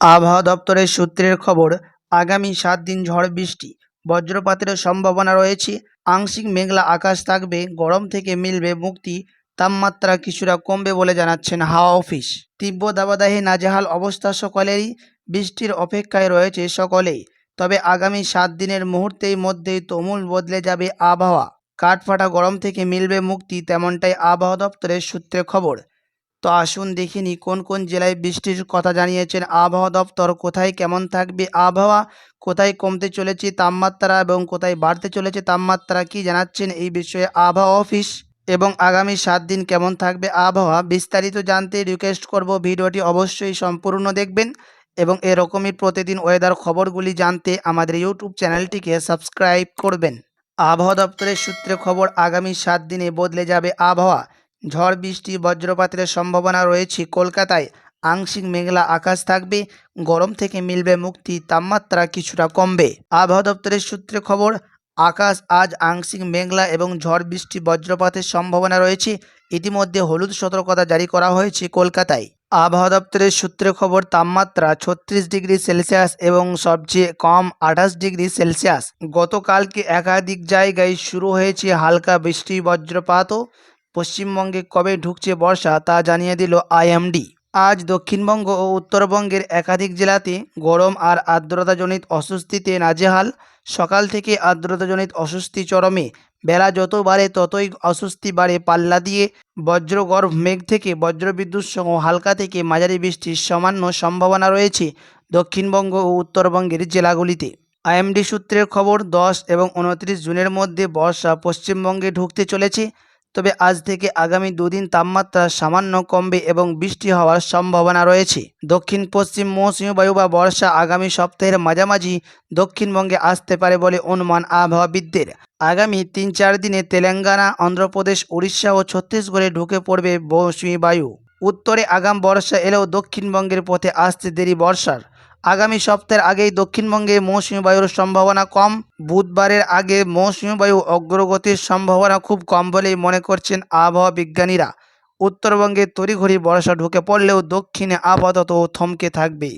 আবহাওয়া দপ্তরের সূত্রের খবর, আগামী সাত দিন ঝড় বৃষ্টি। বজ্রপাতের সম্ভাবনা রয়েছে। আংশিক মেঘলা আকাশ থাকবে, গরম থেকে মিলবে মুক্তি, তাপমাত্রা কিছুটা কমবে বলে জানাচ্ছেন হাওয়া অফিস। তীব্র দাবাদাহে নাজেহাল অবস্থা সকলেরই, বৃষ্টির অপেক্ষায় রয়েছে সকলেই। তবে আগামী সাত দিনের মুহূর্তের মধ্যেই তমুল বদলে যাবে আবহাওয়া। কাঠফাটা গরম থেকে মিলবে মুক্তি, তেমনটাই আবহাওয়া দপ্তরের সূত্রে খবর। তো আসুন দেখে নিই কোন কোন জেলায় বৃষ্টির কথা জানিয়েছেন আবহাওয়া দপ্তর। কোথায় কেমন থাকবে আবহাওয়া? কোথায় কমতে চলেছে তাপমাত্রা এবং কোথায় বাড়তে চলেছে তাপমাত্রা? কি জানাচ্ছেন এই বিষয়ে আবহাওয়া অফিস? এবং আগামী সাত দিন কেমন থাকবে আবহাওয়া? বিস্তারিত জানতে রিকোয়েস্ট করব। ভিডিওটি অবশ্যই সম্পূর্ণ দেখবেন এবং এরকমই প্রতিদিন ওয়েদার খবরগুলি জানতে আমাদের ইউটিউব চ্যানেলটিকে সাবস্ক্রাইব করবেন। আবহাওয়া দপ্তরের সূত্রে খবর, আগামী সাত দিনে বদলে যাবে আবহাওয়া। ঝড়, বৃষ্টি, বজ্রপাতের সম্ভাবনা রয়েছে কলকাতায়। আংশিক মেঘলা আকাশ থাকবে। গরম থেকে মিলবে মুক্তি, তাপমাত্রা কিছুটা কমবে। আবহাওয়া দপ্তরের সূত্রে খবর, আকাশ আজ আংশিক মেঘলা এবং ঝড়, বৃষ্টি, বজ্রপাতের সম্ভাবনা রয়েছে। ইতিমধ্যে হলুদ সতর্কতা জারি করা হয়েছে কলকাতায়। আবহাওয়া দপ্তরের সূত্রে খবর, তাপমাত্রা ছত্রিশ ডিগ্রি সেলসিয়াস এবং সবচেয়ে কম আঠাশ ডিগ্রি সেলসিয়াস। গতকালকে একাধিক জায়গায় শুরু হয়েছে হালকা বৃষ্টি, বজ্রপাতও। পশ্চিমবঙ্গে কবে ঢুকছে বর্ষা তা জানিয়ে দিল আইএমডি। আজ দক্ষিণবঙ্গ ও উত্তরবঙ্গের একাধিক জেলাতে গরম আর আর্দ্রতাজনিত অস্বস্তিতে নাজেহাল। সকাল থেকে আর্দ্রতাজনিত অস্বস্তি চরমে। বেলা যত বাড়ে ততই অস্বস্তি বাড়ে পাল্লা দিয়ে। বজ্রগর্ভ মেঘ থেকে বজ্রবিদ্যুৎ সহ হালকা থেকে মাঝারি বৃষ্টির সামান্য সম্ভাবনা রয়েছে দক্ষিণবঙ্গ ও উত্তরবঙ্গের জেলাগুলিতে। আইএমডি সূত্রের খবর, দশ এবং উনত্রিশ জুনের মধ্যে বর্ষা পশ্চিমবঙ্গে ঢুকতে চলেছে। তবে আজ থেকে আগামী দুদিন তাপমাত্রা সামান্য কমবে এবং বৃষ্টি হওয়ার সম্ভাবনা রয়েছে। দক্ষিণ, পশ্চিম মৌসুমী বায়ু বা বর্ষা আগামী সপ্তাহের মাঝামাঝি দক্ষিণবঙ্গে আসতে পারে বলে অনুমান আবহাওয়াবিদদের। আগামী তিন চার দিনে তেলেঙ্গানা, অন্ধ্রপ্রদেশ, উড়িষ্যা ও ছত্তিশগড়ে ঢুকে পড়বে মৌসুমী বায়ু। উত্তরে আগাম বর্ষা এলেও দক্ষিণবঙ্গের পথে আসতে দেরি বর্ষার। আগামী সপ্তাহের আগেই দক্ষিণবঙ্গে মৌসুমী বায়ুর সম্ভাবনা কম। বুধবারের আগে মৌসুমী বায়ু অগ্রগতির সম্ভাবনা খুব কম বলেই মনে করছেন আবহাওয়া বিজ্ঞানীরা। উত্তরবঙ্গে তড়িঘড়ি বর্ষা ঢুকে পড়লেও দক্ষিণে আপাতত থমকে থাকবে